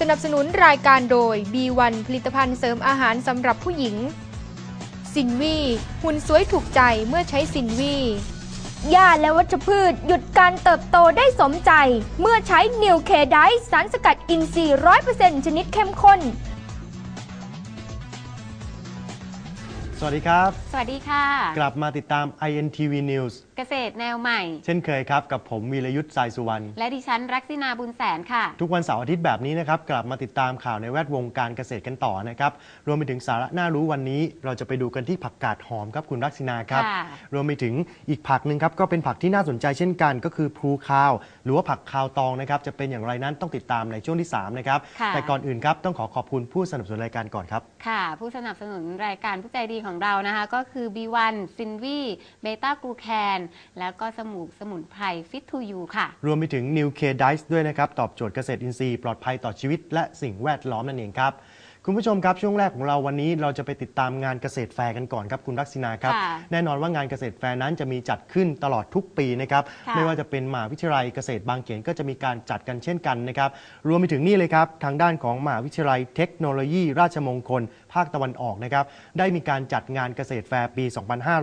สนับสนุนรายการโดย B1 ผลิตภัณฑ์เสริมอาหารสำหรับผู้หญิง สินวีหุ่นสวยถูกใจเมื่อใช้สินวีหญ้าและวัชพืชหยุดการเติบโตได้สมใจ เมื่อใช้นิวเคไดสารสกัดอินทรีย์100%ชนิดเข้มข้น สวัสดีครับ สวัสดีค่ะ กลับมาติดตาม INTV News เกษตรแนวใหม่ เช่นเคยครับ กับผมวีรยุทธ์สายสุวรรณ และดิฉันรักษินาบุญแสนค่ะ ทุกวันเสาร์อาทิตย์แบบนี้นะครับ กลับมาติดตามข่าวในแวดวงการเกษตรกันต่อนะครับ รวมไปถึงสาระน่ารู้วันนี้ เราจะไปดูกันที่ผักกาดหอมครับคุณรักษินาครับ ค่ะรวมไปถึงอีกผักหนึ่งครับก็เป็นผักที่น่าสนใจเช่นกัน ก็คือพลูคาว หรือว่าผักคาวตองนะครับจะเป็นอย่างไรนั้นต้องติดตามในช่วงที่สามนะครับค่ะ แต่ก่อนอื่นครับต้องขอขอบคุณผู้สนับสนุนรายการก่อนครับ ค่ะ ผู้สนับสนุนรายการผู้ใจดีของเรานะคะ ก็คือ B1 ซินวีเบต้ากลูแคนแล้วก็สมุนสมุนไพรฟิตทูยูค่ะ รวมไปถึงนิวเค Dice ด้วยนะครับ ตอบโจทย์เกษตรอินทรีย์ปลอดภัยต่อชีวิตและสิ่งแวดล้อมนั่นเองครับ คุณผู้ชมครับช่วงแรกของเราวันนี้เราจะไปติดตามงานเกษตรแฟร์กันก่อนครับคุณรักษินาครับ ค่ะแน่นอนว่างานเกษตรแฟร์นั้นจะมีจัดขึ้นตลอดทุกปีนะครับค่ะ ไม่ว่าจะเป็นมหาวิทยาลัยเกษตรบางเขนก็จะมีการจัดกันเช่นกันนะครับรวมไปถึงนี่เลยครับทางด้านของมหาวิทยาลัยเทคโนโลยี ราชมงคล ภาคตะวันออกนะครับได้มีการจัดงานเกษตรแฟร์ปี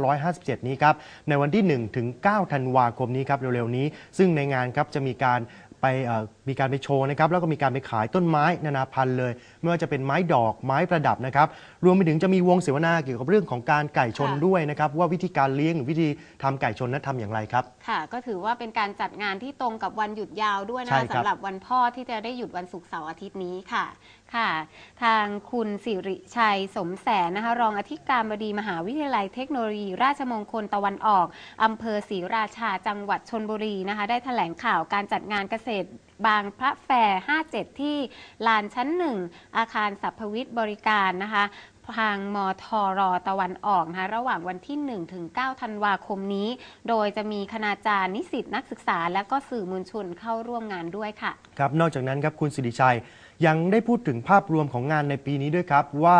2557 นี้ครับในวันที่ 1 ถึง 9 ธันวาคมนี้ครับเร็วๆนี้ ซึ่งในงานครับจะมีการ ไปเอ่อมีการไปโชว์นะครับแล้วก็มีการไปขายต้นไม้นานาพันธุ์เลย ไม่ว่าจะเป็นไม้ดอกไม้ประดับนะครับรวมไปถึงจะมีวงเสวนาเกี่ยวกับเรื่องของการไก่ชนค่ะด้วยนะครับว่าวิธีการเลี้ยงหรือวิธีทำไก่ชนนั้นทำอย่างไรครับค่ะ ก็ถือว่าเป็นการจัดงานที่ตรงกับวันหยุดยาวด้วยนะใช่คะครับสำหรับวันพ่อที่จะได้หยุดวันศุกร์เสาร์อาทิตย์นี้ค่ะ ค่ะ ทางคุณสิริชัยสมแสนนะคะ รองอธิการบดีมหาวิทยาลัยเทคโนโลยี ราชมงคลตะวันออก อำเภอศรีราชาจังหวัดชนบุรีนะคะ ได้แถลงข่าวการจัดงานเกษตรบางพระแฟร์57 ที่ลานชั้นหนึ่งอาคารสัพพวิทย์บริการนะคะ ทางมทรตะวันออกนะคะระหว่างวันที่ 1 ถึง 9 ธันวาคมนี้ โดยจะมีคณาจารย์นิสิตนักศึกษา และก็สื่อมวลชนเข้าร่วมงานด้วยค่ะ ครับ นอกจากนั้นครับคุณสิริชัยยังได้พูดถึงภาพรวมของงานในปีนี้ด้วยครับว่า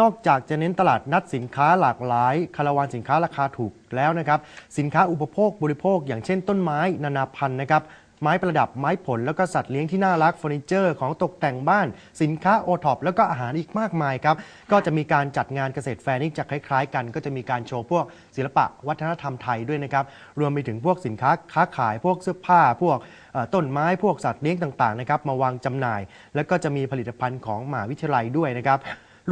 นอกจากจะเน้นตลาดนัดสินค้าหลากหลาย คาราวานสินค้าราคาถูกแล้วนะครับ สินค้าอุปโภคบริโภค อย่างเช่นต้นไม้ นานาพันธุ์นะครับ ไม้ประดับไม้ผลแล้วก็สัตว์เลี้ยงที่น่ารักเฟอร์นิเจอร์ของตกแต่งบ้าน สินค้าโอท็อปแล้วก็อาหารอีกมากมายครับ ก็จะมีการจัดงานเกษตรแฟร์นี่จะคล้ายๆ กัน ก็จะมีการโชว์พวกศิลปะวัฒนธรรมไทยด้วยนะครับ รวมไปถึงพวกสินค้าค้าขายพวกเสื้อผ้า พวกต้นไม้พวกสัตว์เลี้ยงต่างๆนะครับมาวางจำหน่าย แล้วก็จะมีผลิตภัณฑ์ของมหาวิทยาลัยด้วยนะครับ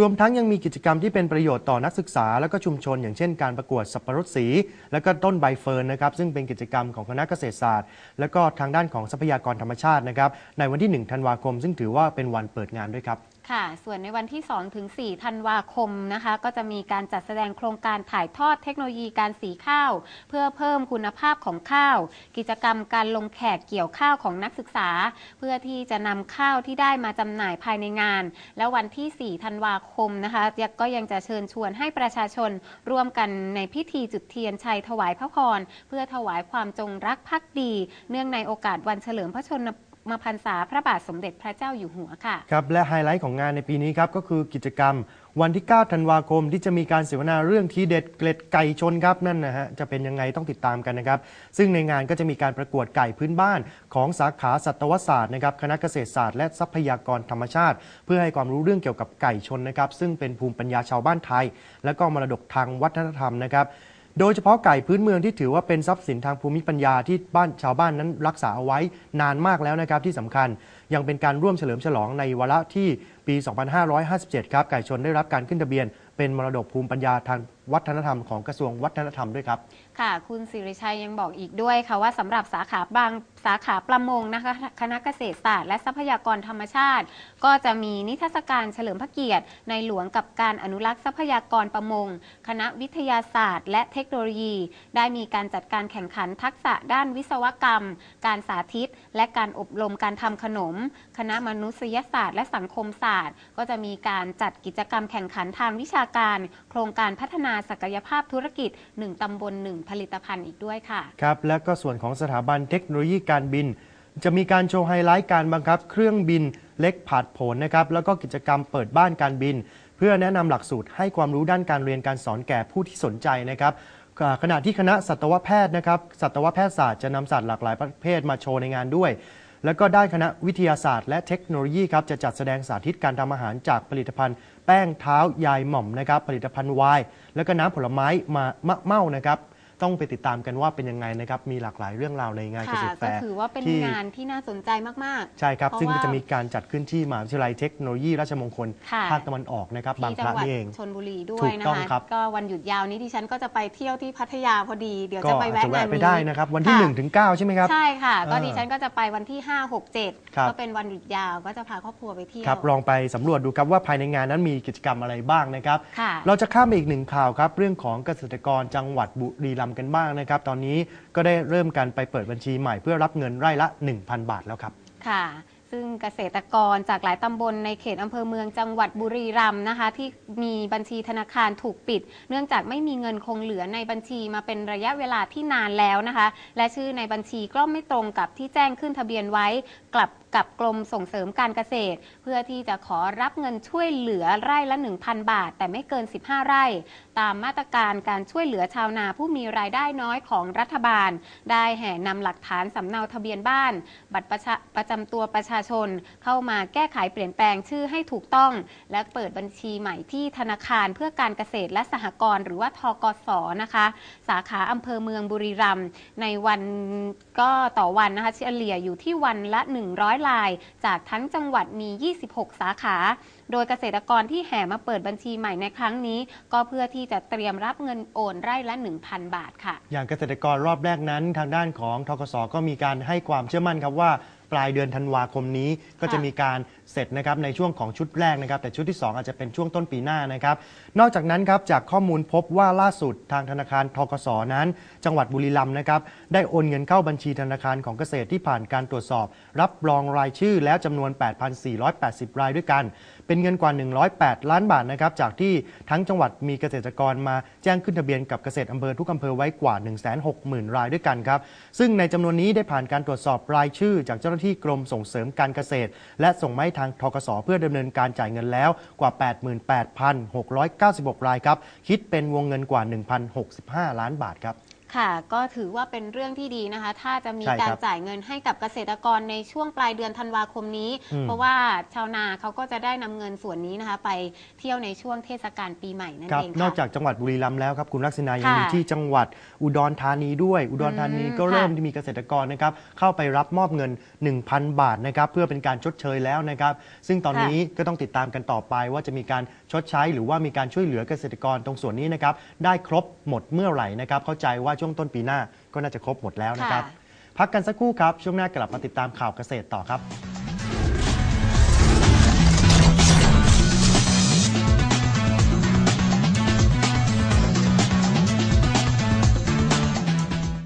รวมทั้งยังมีกิจกรรมที่เป็นประโยชน์ต่อนักศึกษา และก็ชุมชน อย่างเช่นการประกวดสับปะรดสี และก็ต้นใบเฟิร์นนะครับซึ่งเป็นกิจกรรมของคณะเกษตรศาสตร์ และก็ทางด้านของทรัพยากรธรรมชาตินะครับในวันที่ 1 ธันวาคม ซึ่งถือว่าเป็นวันเปิดงานด้วยครับ ค่ะ ส่วนในวันที่ 2 ถึง 4 ธันวาคมนะคะ ก็จะมีการจัดแสดงโครงการถ่ายทอดเทคโนโลยีการสีข้าว เพื่อเพิ่มคุณภาพของข้าว กิจกรรมการลงแขกเกี่ยวข้าวของนักศึกษา เพื่อที่จะนำข้าวที่ได้มาจำหน่ายภายในงาน แล้ววันที่ 4 ธันวาคมนะคะ ก็ยังจะเชิญชวนให้ประชาชนร่วมกันในพิธีจุดเทียนชัยถวายพระพร เพื่อถวายความจงรักภักดี เนื่องในโอกาสวันเฉลิมพระชน มาพรรษาพระบาทสมเด็จพระเจ้าอยู่หัวค่ะ ครับและไฮไลท์ของงานในปีนี้ครับก็คือกิจกรรมวันที่ 9 ธันวาคมที่จะมีการเสวนาเรื่องทีเด็ดเกล็ดไก่ชนครับนั่นนะฮะจะเป็นยังไงต้องติดตามกันนะครับ ซึ่งในงานก็จะมีการประกวดไก่พื้นบ้าน ของสาขาสัตวศาสตร์นะครับคณะเกษตรศาสตร์และทรัพยากรธรรมชาติ เพื่อให้ความรู้เรื่องเกี่ยวกับไก่ชนนะครับ ซึ่งเป็นภูมิปัญญาชาวบ้านไทย และก็มรดกทางวัฒนธรรมนะครับ โดยเฉพาะไก่พื้นเมืองที่ถือว่าเป็นทรัพย์สินทางภูมิปัญญาที่บ้านชาวบ้านนั้นรักษาเอาไว้นานมากแล้วนะครับที่สำคัญยังเป็นการร่วมเฉลิมฉลองในวาระที่ปี 2557 ครับไก่ชนได้รับการขึ้นทะเบียน เป็นมรดกภูมิปัญญาทางวัฒนธรรมของกระทรวงวัฒนธรรมด้วยครับ ค่ะ คุณสิริชัยยังบอกอีกด้วยค่ะว่าสำหรับสาขาบางสาขาประมงนะคะคณะเกษตรศาสตร์และทรัพยากรธรรมชาติ ก็จะมีนิทรรศการเฉลิมพระเกียรติ ในหลวงกับการอนุรักษ์ทรัพยากรประมง คณะวิทยาศาสตร์ และเทคโนโลยี ได้มีการจัดการแข่งขันทักษะด้านวิศวกรรม การสาธิต และการอบรมการทำขนม คณะมนุษยศาสตร์ และสังคมศาสตร์ ก็จะมีการจัดกิจกรรมแข่งขันทางวิชาการ โครงการพัฒนาศักยภาพธุรกิจ 1ตำบล1ผลิตภัณฑ์อีกด้วยค่ะ ครับ และก็ส่วนของสถาบันเทคโนโลยีการบิน จะมีการโชว์ไฮไลท์การบังคับ เครื่องบินเล็กผาดโผนนะครับ แล้วก็กิจกรรมเปิดบ้านการบิน เพื่อแนะนำหลักสูตรให้ความรู้ด้านการเรียนการสอนแก่ผู้ที่สนใจนะครับอ่าขณะที่คณะสัตวแพทย์นะครับสัตวแพทยศาสตร์จะนำสัตว์หลากหลายประเภทมาโชว์ในงานด้วย แล้วก็ด้านคณะวิทยาศาสตร์และเทคโนโลยีครับจะจัดแสดงสาธิตการทำอาหารจากผลิตภัณฑ์ แป้งเท้ายายหม่อมนะครับผลิตภัณฑ์ไวน์แล้วก็น้ำผลไม้มามะเม่านะครับ ต้องไปติดตามกันว่าเป็นยังไงนะครับ มีหลากหลายเรื่องราวในงานเกค่ะษตรแฟก็ร์ถือว่าเป็นที่ งานที่น่าสนใจมากใช่ครับเพราะซึ่งก็ว่าจะมีการจัดขึ้นที่มหาวิทยาลัยเทคโนโลยีราชมงคล ค่ะภาคตะวันออกนะครับๆบางที่พจัระงหวัดนี่เอง ชนบุรีด้วถูยกนะต้องคะครับ ก็วันหยุดยาวนี้ที่ฉันก็จะไปเที่ยวที่พัทยาพอดี เดี๋ยวก็จะไปอาจแวะจะงาแวะนไปนี้ได้นะครับ วันที่ค่ะ 1ถึง9ใช่ไหมครับ ใช่ค่ะ ก็เออดิฉันก็จะไปวันที่ 5 6 7ครับก็เป็นวันหยุดยาวก็จะพาครอบครัวไปเที่ยว ครับลองไปสำรวจดูครับว่าภายในงานนั้นมีกิจกรรมอะไรบ้างนะครับ ค่ะ เราจะข้ามไปอีกหนึ่งข่าวครับ เรื่องของเกษตรกรจังหวัดบุรีรัมย์กันบ้างนะครับ ตอนนี้ก็ได้เริ่มการไปเปิดบัญชีใหม่เพื่อรับเงินไร่ละ 1,000 บาทแล้วครับ ค่ะ ซึ่งเกษตรกรจากหลายตำบลในเขตอำเภอเมืองจังหวัดบุรีรัมย์นะคะ ที่มีบัญชีธนาคารถูกปิด เนื่องจากไม่มีเงินคงเหลือในบัญชีมาเป็นระยะเวลาที่นานแล้วนะคะ และชื่อในบัญชีก็ไม่ตรงกับที่แจ้งขึ้นทะเบียนไว้กลับกับกรมส่งเสริมการเกษตร เพื่อที่จะขอรับเงินช่วยเหลือไร่ละ 1,000 บาท แต่ไม่เกิน 15 ไร่ ตามมาตรการการช่วยเหลือชาวนาผู้มีรายได้น้อยของรัฐบาล ได้แห่นำหลักฐานสำเนาทะเบียนบ้าน บัตรประประจำตัวประชาชน เข้ามาแก้ไขเปลี่ยนแปลงชื่อให้ถูกต้อง และเปิดบัญชีใหม่ที่ธนาคารเพื่อการเกษตรและสหกรณ์หรือว่าทกสนะคะ สาขาอำเภอเมืองบุรีรัมย์ในวันก็ต่อวันนะคะเฉลี่ยอยู่ที่วันละ 100 ลาย จากทั้งจังหวัดมี 26 สาขา โดยเกษตรกรที่แห่มาเปิดบัญชีใหม่ในครั้งนี้ ก็เพื่อที่จะเตรียมรับเงินโอนไร่ละ 1,000 บาทค่ะ อย่างเกษตรกรรอบแรกนั้น ทางด้านของทกสก็มีการให้ความเชื่อมั่นครับว่า ปลายเดือนธันวาคมนี้ก็จะมีการเสร็จนะครับในช่วงของชุดแรกนะครับ แต่ชุดที่ 2 อาจจะเป็นช่วงต้นปีหน้านะครับ นอกจากนั้นครับจากข้อมูลพบว่าล่าสุดทางธนาคารทกสนั้น จังหวัดบุรีรัมย์นะครับได้โอนเงินเข้าบัญชีธนาคารของเกษตรที่ผ่านการตรวจสอบ รับรองรายชื่อแล้วจำนวน 8,480 รายด้วยกัน เป็นเงินกว่า 108 ล้านบาทนะครับจากที่ทั้งจังหวัดมีเกษตรกรมาแจ้งขึ้นทะเบียนกับเกษตรอำเภอทุกอำเภอไว้กว่า 160,000 รายด้วยกันครับซึ่งในจำนวนนี้ได้ผ่านการตรวจสอบรายชื่อ จากเจ้าหน้าที่กรมส่งเสริมการเกษตร และส่งมาให้ทางทกสเพื่อดำเนินการจ่ายเงินแล้วกว่า 88,696 รายครับคิดเป็นวงเงินกว่า 1,065 ล้านบาทครับ ค่ะ ก็ถือว่าเป็นเรื่องที่ดีนะคะ ถ้าจะมีใช่ครับการจ่ายเงินให้กับเกษตรกรในช่วงปลายเดือนธันวาคมนี้ อืม เพราะว่าชาวนาเขาก็จะได้นำเงินส่วนนี้นะคะ ไปเที่ยวในช่วงเทศกาลปีใหม่นั่นครับเองนอกค่ะ จากจังหวัดบุรีรัมย์แล้วครับคุณลักษณะยังค่ะมีที่จังหวัดอุดรธานีด้วย อุดรธานีก็อืมเริ่มค่ะที่มีเกษตรกรนะครับเข้าไปรับมอบเงิน 1,000 บาทนะครับเพื่อเป็นการชดเชยแล้วนะครับ ซึ่งตอนนี้ก็ต้องติดตามกันต่อไป ว่าจะมีการชดใช้หรือว่ามีการช่วยเหลือเกษตรกรตรงส่วนนี้นะครับได้ครบหมดเมื่อไหร่นะครับเข้าใจว่าช่วงต้นปีหน้าก็น่าจะครบหมดแล้วนะครับค่ะพักกันสักครู่ครับ ช่วงหน้ากลับมาติดตามข่าวเกษตรต่อครับ